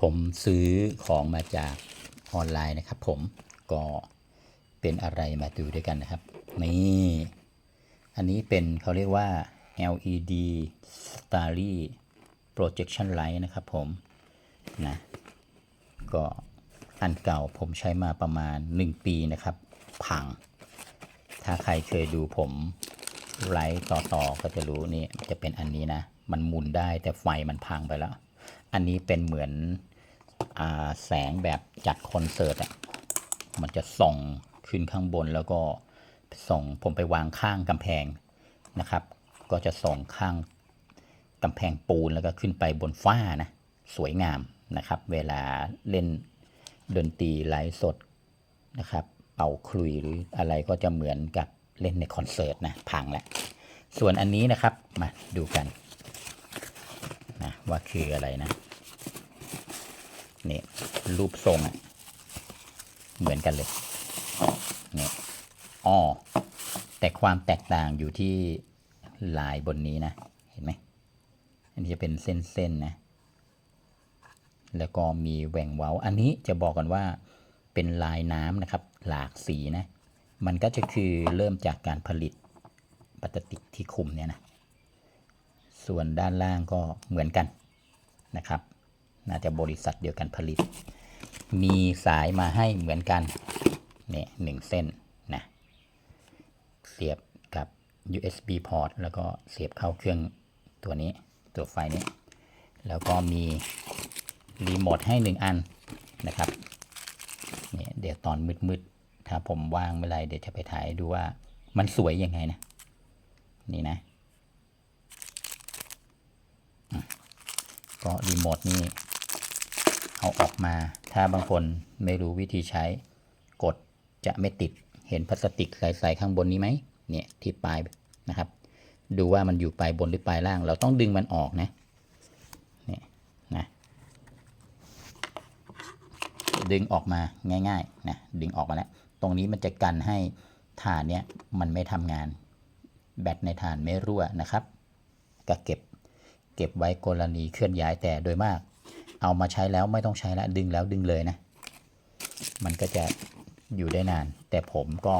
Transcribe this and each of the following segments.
ผมซื้อของมาจากออนไลน์นะครับ ผมก็เป็นอะไรมาดูด้วยกันนะครับ นี่ อันนี้เป็นเขาเรียกว่า LED Starry Projection Light นะครับผมนะก็อันเก่าผมใช้มาประมาณ 1 ปีนะครับ พัง ถ้าใครเคยดูผมไลฟ์ต่อๆ ก็จะรู้นี่จะเป็นอันนี้นะ มันหมุนได้แต่ไฟมันพังไปแล้ว อันนี้เป็นเหมือนอแสงแบบจัดคอนเสิร์ตอะมันจะส่องขึ้นข้างบนแล้วก็ส่องผมไปวางข้างกำแพงนะครับ ก็จะส่องข้างกำแพงปูนแล้วก็ขึ้นไปบนฟ้านะสวยงามนะครับ เวลาเล่นดนตรีไลฟ์สดนะครับ เป่าคลุยหรืออะไรก็จะเหมือนกับเล่นในคอนเสิร์ตนะพังแล้วส่วนอันนี้นะครับมาดูกันนะว่าคืออะไรนะ นี่รูปทรงอะเหมือนกันเลยนี่อ้อแต่ความแตกต่างอยู่ที่ลายบนนี้นะ เห็นไหมอันนี้จะเป็นเส้นๆนะ แล้วก็มีแหว่งเว้า อันนี้จะบอกกันว่าเป็นลายน้ำนะครับ หลากสีนะ มันก็จะคือเริ่มจากการผลิตพลาสติกที่คุมเนี่ยนะ ส่วนด้านล่างก็เหมือนกันนะครับ น่าจะบริษัทเดียวกันผลิต มีสายมาให้เหมือนกันเนี่ยหนึ่งเส้นนะเสียบกับ USB port แล้วก็เสียบเข้าเครื่องตัวนี้ตัวไฟนี้ แล้วก็มีรีโมทให้หนึ่งอันนะครับเนี่ยเดี๋ยวตอนมืดๆ ถ้าผมว่างเมื่อไรเดี๋ยวจะไปถ่ายดูว่ามันสวยยังไงนะ นี่นะก็รีโมทนี่ เอาออกมา ถ้าบางคนไม่รู้วิธีใช้ กดจะไม่ติดเห็นพลาสติกใสๆข้างบนนี้ไหมเนี่ยที่ปลายนะครับ ดูว่ามันอยู่ปลายบนหรือปลายล่าง เราต้องดึงมันออกนะเนี่ยนะดึงออกมาง่ายๆนะดึงออกมาแล้วตรงนี้มันจะกันให้ฐานเนี้ยมันไม่ทำงาน แบตในฐานไม่รั่วนะครับ ก็เก็บเก็บไว้กรณีเคลื่อนย้ายแต่โดยมาก เอามาใช้แล้วไม่ต้องใช้แล้วดึงแล้วดึงเลยนะ มันก็จะอยู่ได้นาน แต่ผมก็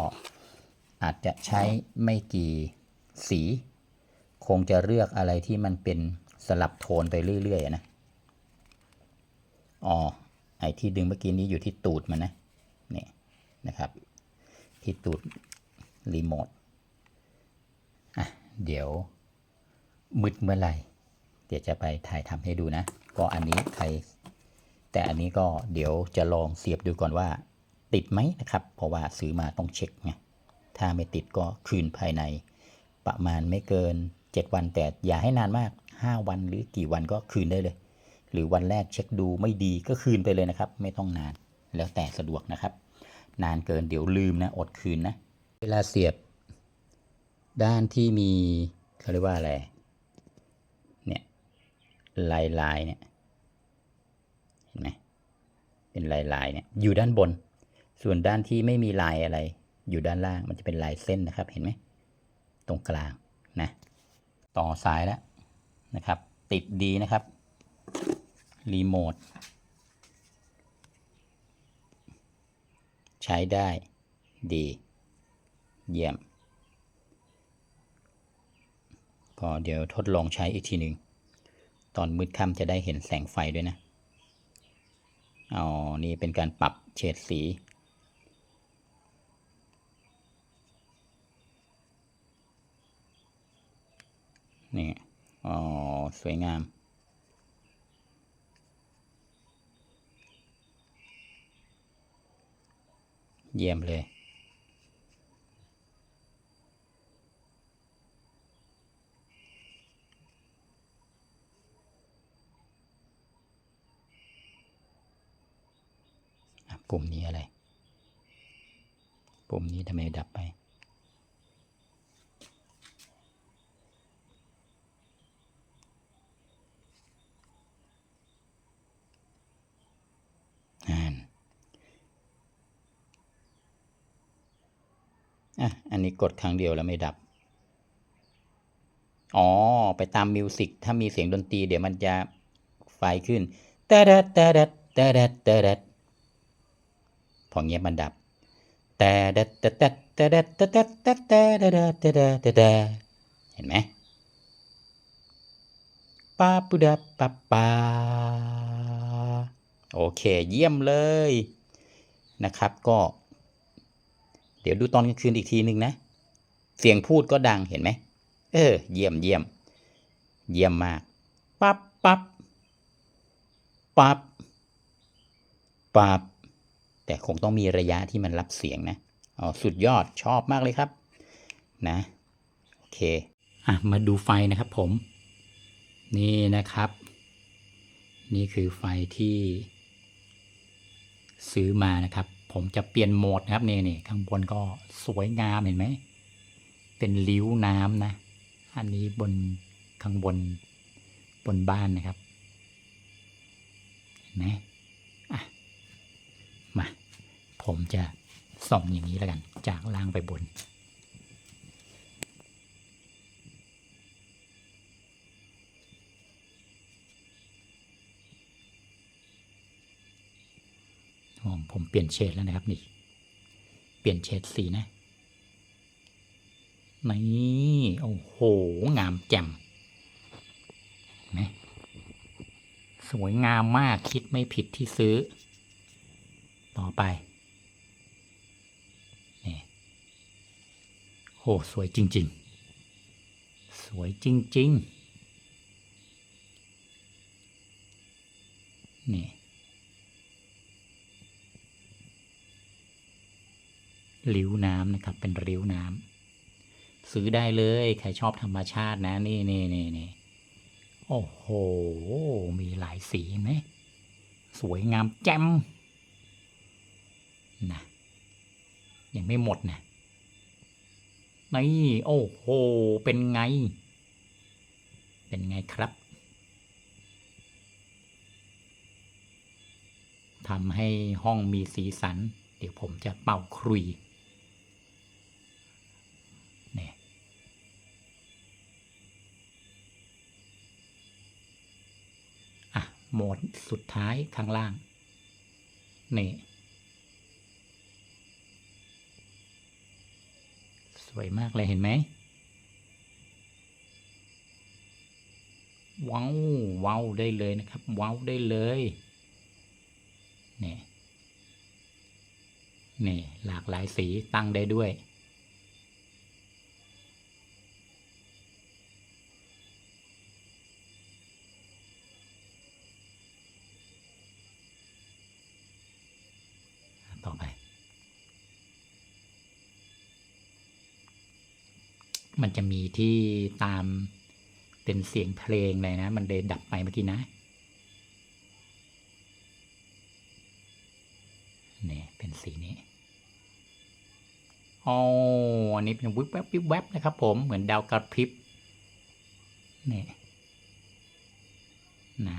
อาจจะใช้ไม่กี่สี คงจะเลือกอะไรที่มันเป็นสลับโทนไปเรื่อยๆนะอ๋อไอที่ดึงเมื่อกี้นี้อยู่ที่ตูดมันนะนี่นะครับ ที่ตูดรีโมทอะเดี๋ยวมืดเมื่อไหร่ เดี๋ยวจะไปถ่ายทำให้ดูนะ ก็อันนี้ใคร แต่อันนี้ก็เดี๋ยวจะลองเสียบดูก่อนว่า ติดไหมนะครับ เพราะว่าซื้อมาต้องเช็คไงถ้าไม่ติดก็คืนภายใน ประมาณไม่เกิน 7 วันแต่อย่าให้นานมาก 5 วันหรือกี่วันก็คืนได้เลย หรือวันแรกเช็คดูไม่ดีก็คืนไปเลยนะครับ ไม่ต้องนานแล้วแต่สะดวกนะครับ นานเกินเดี๋ยวลืมนะอดคืนนะ เวลาเสียบด้านที่มีเขาเรียกว่าอะไร ลายลายเนี่ยเห็นไหมเป็นลายลายเนี่ยอยู่ด้านบน ส่วนด้านที่ไม่มีลายอะไร อยู่ด้านล่างมันจะเป็นลายเส้นนะครับเห็นไหมตรงกลางนะต่อสายแล้วนะครับ ติดดีนะครับรีโมทใช้ได้ดี เยี่ยม ก็เดี๋ยวทดลองใช้อีกทีหนึ่ง ตอนมืดค่ำจะได้เห็นแสงไฟด้วยนะอ๋อนี่เป็นการปรับเฉดสี นี่อ๋อ สวยงาม เยี่ยมเลย อะปุ่มนี้อะไร ปุ่มนี้ทำไมดับไปอ่านอะ อันนี้กดครั้งเดียวแล้วไม่ดับ อ๋อ ไปตามมิวสิก ถ้ามีเสียงดนตรีเดี๋ยวมันจะไฟขึ้นแต่แดดแต่แดดแต่แดดแต่แดดพอเงี้ยมันดับ แต่แดดแต่แดดแต่แดดแต่แดดแต่แดดแต่แดต่แดต่แดดเห็นไหมปาปุดาปาปาโอเคเยี่ยมเลยนะครับก็ เดี๋ยวดูตอนกลางคืนอีกทีหนึ่งนะ เสียงพูดก็ดังเห็นไหมเออ เยี่ยมเยี่ยม เยี่ยมมากปั๊บปั๊บปั๊บปั๊บ แต่คงต้องมีระยะที่มันรับเสียงนะอ๋อสุดยอดชอบมากเลยครับ นะโอเคอะมาดูไฟนะครับผม นี่นะครับ นี่คือไฟที่ซื้อมานะครับ ผมจะเปลี่ยนโหมดนะครับนี่นี่ข้างบนก็สวยงามเห็นไหม เป็นริ้วน้ำนะ อันนี้บนข้างบนบนบ้านนะครับ เห็นไหม มา ผมจะส่องอย่างนี้แล้วกัน จากล่างไปบน ผมเปลี่ยนเฉดแล้วนะครับนี่ เปลี่ยนเฉดสีนะ นี่ โอ้โห งามแจ่มนไหมสวยงามมากคิดไม่ผิดที่ซื้อ ต่อไปนี่โอ้สวยจริง ๆ สวยจริง ๆ นี่ ริ้วน้ำนะครับ เป็นริ้วน้ำซื้อได้เลย ใครชอบธรรมชาตินะ นี่นี่นี่นี่โอ้โห มีหลายสีไหม สวยงามแจ่ม นะยังไม่หมดนะนี่โอ้โห เป็นไง เป็นไงครับทำให้ห้องมีสีสัน เดี๋ยวผมจะเป่าครุยนี่อะโหมดสุดท้ายข้างล่างนี่ วยมากเลยเห็นไหมว้าวว้าวได้เลยนะครับว้าวได้เลยนี่นี่หลากหลายสีตั้งได้ด้วย ต่อไป มันจะมีที่ตามเป็นเสียงเพลงเลยนะ มันเลยดับไปเมื่อกี้นะนี่เป็นสีนี้อ๋ออันนี้เป็นวิบแวบวิบแวบนะครับ ผมเหมือนดาวกระพริบนี่นะ